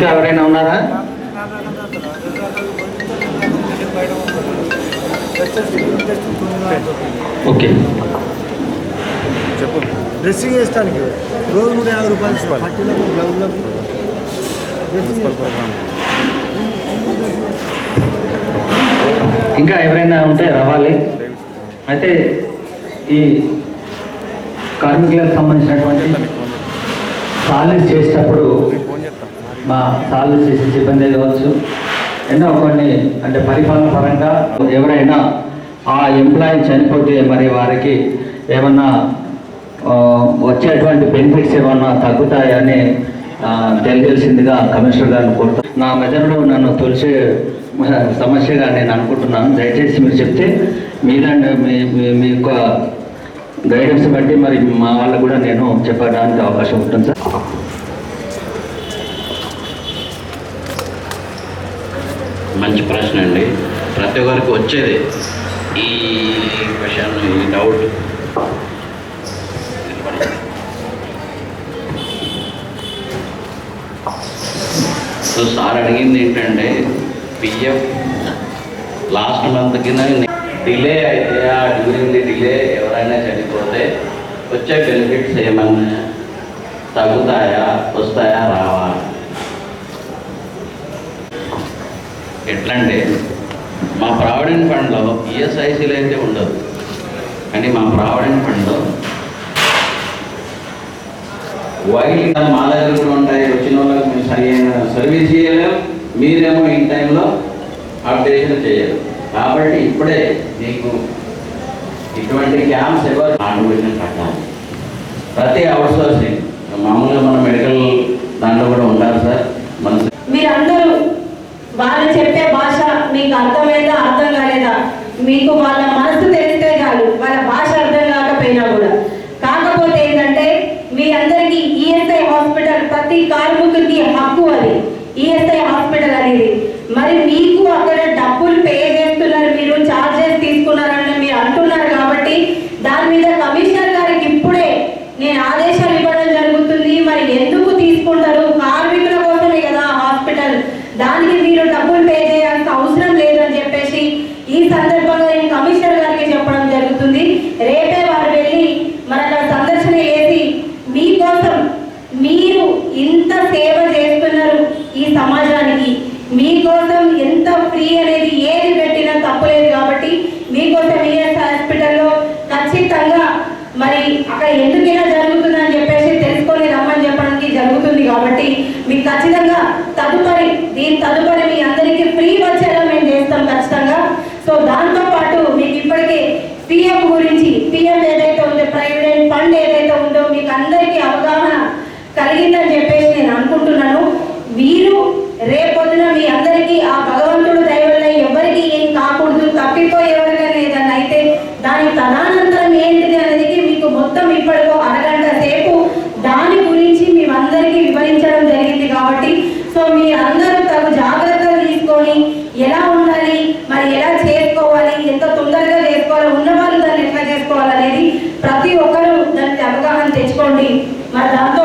ఇంకా ఎవరైనా ఉన్నారా? ఓకే. చెప్పు. డ్రెస్సింగ్ వేయడానికి రోజు నూట యాభై రూపాయలు పట్టిలకు. ఇంకా ఎవరైనా ఉంటే రావాలి. అయితే ఈ కార్మికులకు సంబంధించినటువంటి సాలీస్ చేసేటప్పుడు మా సాలీస్ చేసే సిబ్బంది కావచ్చు. ఎన్నో కొన్ని అంటే పరిపాలన పరంగా ఎవరైనా ఆ ఎంప్లాయీ చనిపోతే మరి వారికి ఏమన్నా వచ్చేటువంటి బెనిఫిట్స్ ఏమన్నా తగ్గుతాయని తెలియజేసిందిగా కమిషనర్ గారిని కోరుతా నా మెదడులో నన్ను తొలిసే సమస్యగా నేను అనుకుంటున్నాను. దయచేసి మీరు చెప్తే మీలాంటి మీ- మీ యొక్క గైడెన్స్ బట్టి మరి మా వాళ్ళకు కూడా నేను చెప్పడానికి అవకాశం ఉంటుంది సార్. మంచి ప్రశ్న అండి. ప్రతి ఒక్కరికి వచ్చేది ఈ క్వశ్చన్ ఈ డౌట్ సో సార్ అడిగింది ఏంటంటే పిఎఫ్ లాస్ట్ మంత్ కింద డిలే అయితే ఆ డ్యూరింగ్ ది డిలే ఎవరైనా చనిపోతే వచ్చే బెనిఫిట్స్ ఏమన్నా తగ్గుతాయా వస్తాయా రావా? ఎట్లంటే మా ప్రావిడెంట్ ఫండ్లో ఈఎస్ఐసీలు అయితే ఉండదు కానీ మా ప్రావిడెంట్ ఫండ్లో వైల్డ్ మా దగ్గర కూడా ఉంటాయి. వచ్చిన వాళ్ళకి మేము సరైన సర్వీస్ చేయలేము మీరేమో ఇన్ టైంలో అప్డేషన్ చేయాలి కాబట్టి ఇప్పుడే మీకు ఇటువంటి క్యాంప్స్ ఎవరు కాంట్రిబ్యూషన్ కట్టాలి. ప్రతి అవుట్సోర్సింగ్ మామూలుగా మన మెడికల్ దాంట్లో కూడా ఉంటారు సార్. మన మీరందరూ వాళ్ళు చెప్పే భాష మీకు అర్థమైందా అర్థం కాలేదా? మీకు వాళ్ళ మనసు తెలిస్తే చాలు వాళ్ళ భాష అర్థం కాకపోయినా కూడా కాకపోతే ఏంటంటే మీ అందరికీ ఈఎస్ఐ హాస్పిటల్ ప్రతి కార్మికుడికి హక్కు అది ఈఎస్ఐ హాస్పిటల్ అనేది మరి మీకు అక్కడ డబ్బులు పే చేస్తున్నారు మీరు చార్జెస్ తీసుకున్నారని మీరు అంటున్నారు కాబట్టి దాని మీద కమిషనర్ గారికి ఇప్పుడే నేను ఆదేశాలు ఇవ్వడం జరుగుతుంది మరి ఎందుకు తీసుకుంటారు కార్మికుల కోసమే కదా హాస్పిటల్ దానికి మీరు డబ్బులు పే చేయాల్సిన అవసరం లేదని చెప్పేసి ఈ సందర్భంగా నేను కమిషనర్ గారికి చెప్పడం జరుగుతుంది రేపే వారు వెళ్ళి మన అక్కడ సందర్శన చేసి మీకోసం మీరు ఇంత సేవ చేస్తున్నారు ఈ సమాజానికి మీకోసం ఎంత ఫ్రీ అనేది ఏది పెట్టినా తప్పలేదు కాబట్టి మీకోసం ఈఎస్ హాస్పిటల్లో ఖచ్చితంగా మరి అక్కడ ఎందుకు ఇలా జరుగుతుందని చెప్పేసి తెలుసుకొని రమ్మని చెప్పడానికి జరుగుతుంది కాబట్టి మీకు ఖచ్చితంగా తదుపరి దీని తదుపరి మీ అందరికీ ఫ్రీ వచ్చేలా మేము చేస్తాం ఖచ్చితంగా. సో దాంతో పాటు మీకు ఇప్పటికే పిఎం గురించి పిఎం ఏదైతే ఉందో ప్రైవేట్ ఫండ్ ఏదైతే ఉందో మీకు అందరికీ అవగాహన కలిగిందని చెప్పేసి నేను అనుకుంటున్నాను. మీరు రేపొద్దున మీ అందరికీ ఆ భగవంతుడు దయ వల్ల ఎవరికి ఏం కాకూడదు తప్పిపోయి ఎవరికైనా ఏదన్నా అయితే దాని తదానంతరం ఏంటిది అనేది మీకు మొత్తం ఇప్పటికో అరగంట సేపు దాని గురించి మేమందరికీ వివరించడం జరిగింది కాబట్టి సో మీ అందరూ తగు జాగ్రత్తలు తీసుకొని ఎలా ఉండాలి మరి ఎలా చేసుకోవాలి ఎంత తొందరగా చేసుకోవాలి ఉన్నవాళ్ళు దాన్ని ఎట్లా చేసుకోవాలనేది ప్రతి ఒక్కరూ దానికి అవగాహన తెచ్చుకోండి. మరి దాంతో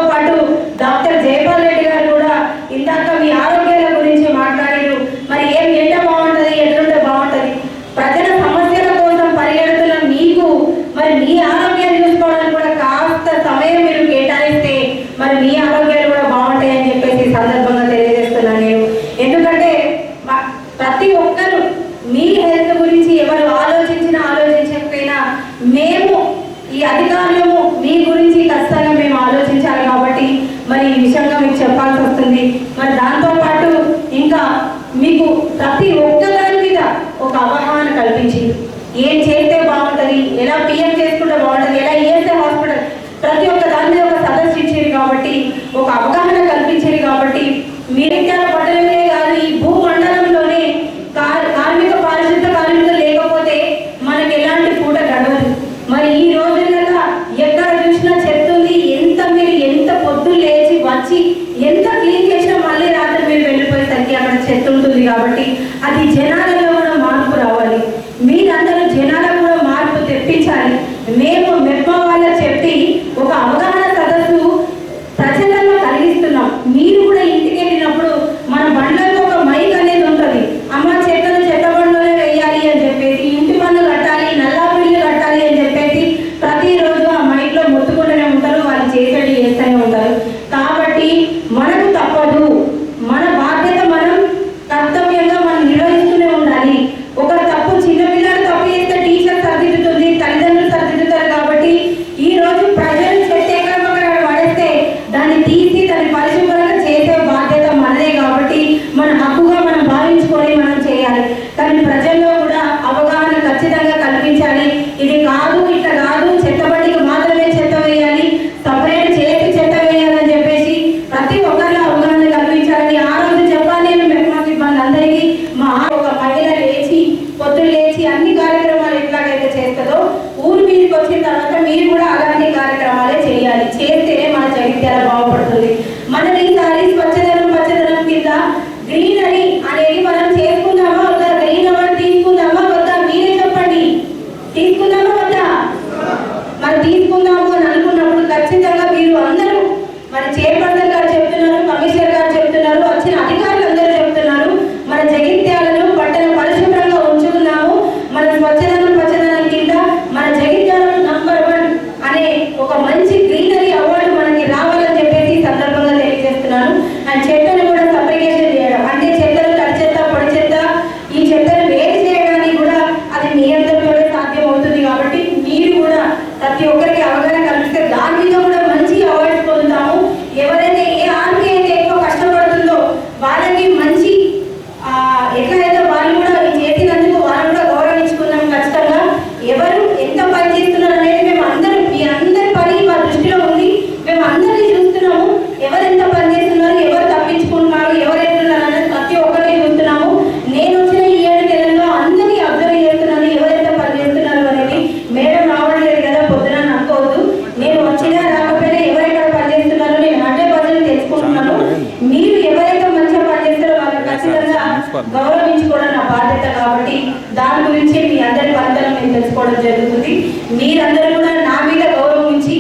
గౌరవించుకోవడం నా బాధ్యత కాబట్టి దాని గురించి మీ అందరి బాధ్యతలు నేను తెలుసుకోవడం జరుగుతుంది. మీరందరూ కూడా నా మీద గౌరవం ఉంచి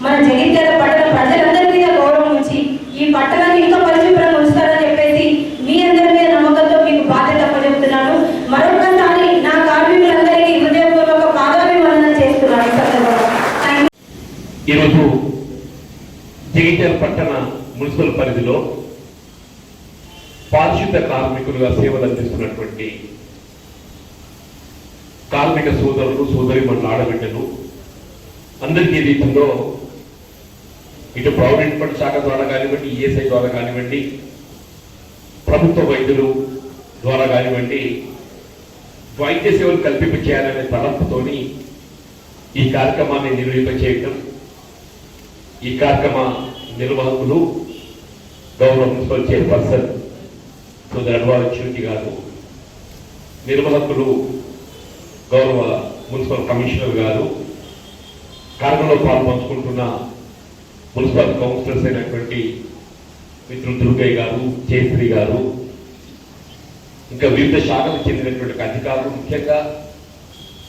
మన జగిత్యాల పట్టణ ప్రజలందరి మీద గౌరవం ఉంచి ఈ పట్టణాన్ని ఇంకా పరిశుభ్రంగా ఉంచుతారని చెప్పేసి మీ అందరి మీద నమ్మకంతో మీకు బాధ్యత చెప్తున్నాను మరొకసారి నా కార్మికులందరికీ హృదయపూర్వక పాదాభివందన చేస్తున్నాను ఈరోజు జగిత్యాల పట్టణ మున్సిపల్ పరిధిలో పారిశుద్ధ కార్మికులుగా సేవలు అందిస్తున్నటువంటి కార్మిక సోదరులు సోదరి మన ఆడబిడ్డలు అందరికీ రీతిలో ఇటు ప్రావిడెంట్ ఫండ్ శాఖ ద్వారా కానివ్వండి ఈఎస్ఐ ద్వారా కానివ్వండి ప్రభుత్వ వైద్యులు ద్వారా కానివ్వండి వైద్య సేవలు కల్పింప చేయాలనే తలంపుతో ఈ కార్యక్రమాన్ని నిర్వహింపచేయటం ఈ కార్యక్రమ నిర్వాహకులు గౌరవ మున్సిపల్ చైర్పర్సన్ సోదరి అడ్వారి చిరుకి గారు నిర్వాహకులు గౌరవ మున్సిపల్ కమిషనర్ గారు కార్యక్రమంలో పాల్పంచుకుంటున్న మున్సిపల్ కౌన్సిలర్స్ అయినటువంటి మిత్రులు దుర్గయ్య గారు జయశ్రీ గారు ఇంకా వివిధ శాఖలకు చెందినటువంటి అధికారులు ముఖ్యంగా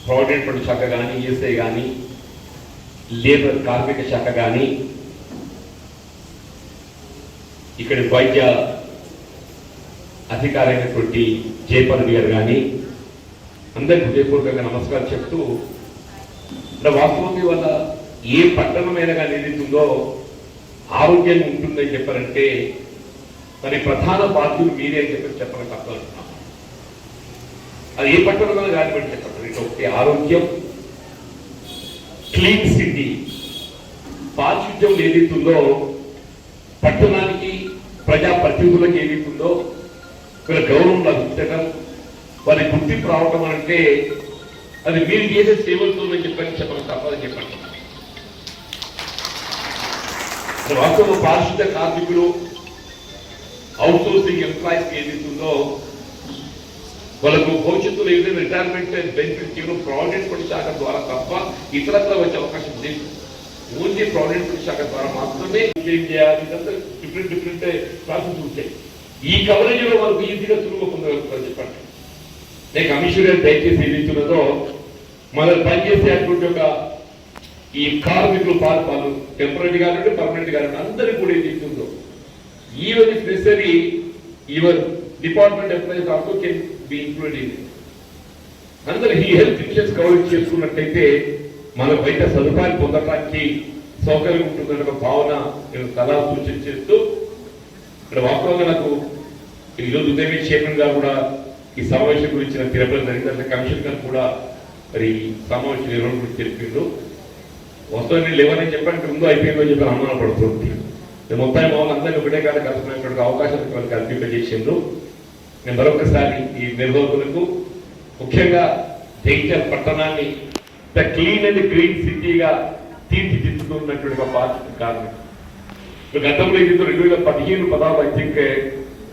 ప్రొవిడెంట్ శాఖ కానీ ఈఎస్ఐ కానీ లేబర్ కార్మిక శాఖ కానీ ఇక్కడ వైద్య అధికారైనటువంటి జయపరవి గారు కానీ అందరికి హృదయపూర్వకంగా నమస్కారం చెప్తూ వాస్తవం వల్ల ఏ పట్టణమైన కానీ ఏదైతుందో ఆరోగ్యంగా ఉంటుందని చెప్పారంటే మరి ప్రధాన బాధ్యులు మీరే అని చెప్పి చెప్పడం తప్పనుకున్నాం అది ఏ పట్టణమైనా కానివ్వండి చెప్పండి ఒకటి ఆరోగ్యం క్లీన్ సిటీ పారిశుద్ధ్యం ఏదైతుందో పట్టణానికి ప్రజా ప్రతినిధులకు ఏదైతుందో ఇక్కడ గౌరవం నాకు ఇచ్చటం వారి గుర్తింపు రావటం అంటే అది మీరు చేసే సేవలతో నేను చెప్పాను చెప్పడం తప్పదని చెప్పండి వాస్తవ పారిశుద్ధ కార్మికులు అవుట్సోర్సింగ్ ఎంప్లాయీస్ ఏదైతుందో వాళ్ళకు భవిష్యత్తులో ఏదైనా రిటైర్మెంట్ బెనిఫిట్ కేవలం ప్రావిడెంట్ ఫండ్ శాఖ ద్వారా తప్ప ఇతర వచ్చే అవకాశం లేదు. ఓన్లీ ప్రావిడెంట్ ఫండ్ శాఖ ద్వారా మాత్రమే చేయాలి. డిఫరెంట్ డిఫరెంట్ ప్రాసెస్ ఉంటాయి. ఈ కవరేజ్లో వాళ్ళకి ఈజీగా సులువుగా పొందగలుగుతారు చెప్పండి. నేను కమిషనర్ దయచేసి ఏది మనం పనిచేసే అటువంటి ఒక ఈ కార్మికులు పాల్పాలు టెంపరీ కానివ్వండి పర్మనెంట్ కానివ్వండి అందరికీ కూడా ఏది ఇస్తుందో even if necessary even department employees also can be ఇది అందరూ ఈ హెల్త్ ఇన్సూరెన్స్ కవరేజ్ చేసుకున్నట్టయితే మన బయట సదుపాయాలు పొందడానికి సౌకర్యం ఉంటుందన్న ఒక భావన నేను సలహా సూచన చేస్తూ ఇక్కడ వాస్తవంగా నాకు ఈరోజు ఉదయమే చైర్మన్గా కూడా ఈ సమావేశం గురించి నాకు తిరుపతి జరిగింది. కమిషన్ గారు కూడా మరి సమావేశం నిర్వహణ గురించి తెలిపిండ్రు. వస్తాను నేను లేవని చెప్పండి ముందు అయిపోయిందో చెప్పి అనుమానం పడుతుంది. నేను మొత్తం మామూలు ఒకటే కాదు కలుసుకునేటువంటి అవకాశాలు వాళ్ళకి కల్పింపజేసిండ్రు. నేను మరొకసారి ఈ నిర్వాహకులకు ముఖ్యంగా జగిత్యాల పట్టణాన్ని ద క్లీన్ అండ్ గ్రీన్ సిటీగా తీర్చిదిద్దుతున్నటువంటి ఒక బాధ్యత కారణం గతంలో ఇది రెండు వేల పదిహేను పదహారు ఐ థింక్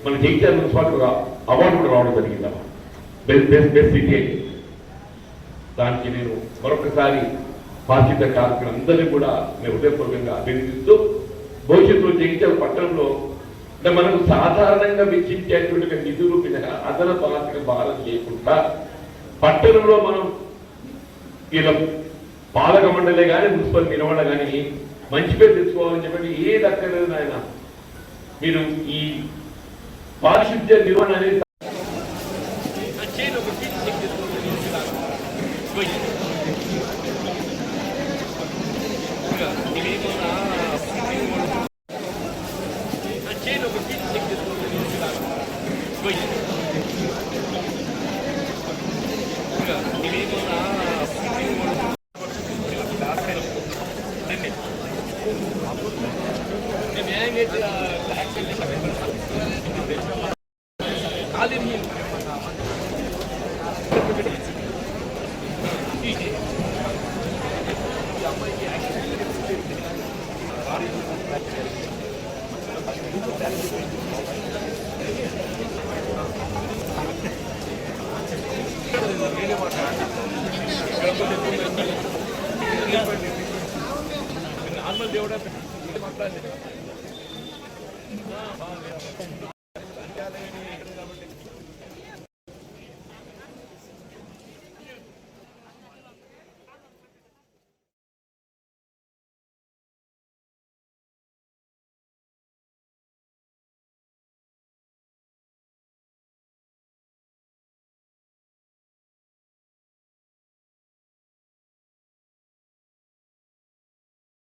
మన జగిత్యాల మున్సిపాలిటీ అవార్డు కూడా రావడం జరిగింది బెస్ట్ బెస్ట్ బెస్ట్ సిటీ. అని దానికి నేను మరొకసారి బాధ్యత కార్మికులందరినీ కూడా నేను హృదయపూర్వకంగా అభినందిస్తూ భవిష్యత్తులో జగిత్యాల పట్టణంలో అంటే మనకు సాధారణంగా వెచ్చించేటువంటి నిధులు మినహా అదనపు ఆర్థిక భారం లేకుండా పట్టణంలో మనం ఇలా పాలక మండలే కానీ మున్సిపల్ నిలవడం కానీ మంచి పేరు తెచ్చుకోవాలని చెప్పండి ఏ దక్కలేదు నాయన. మీరు ఈ పారిశుద్ధ్య నిర్వహణ అనేది العالمين నార్మల్ దేవుడా మాట్లాడలేదు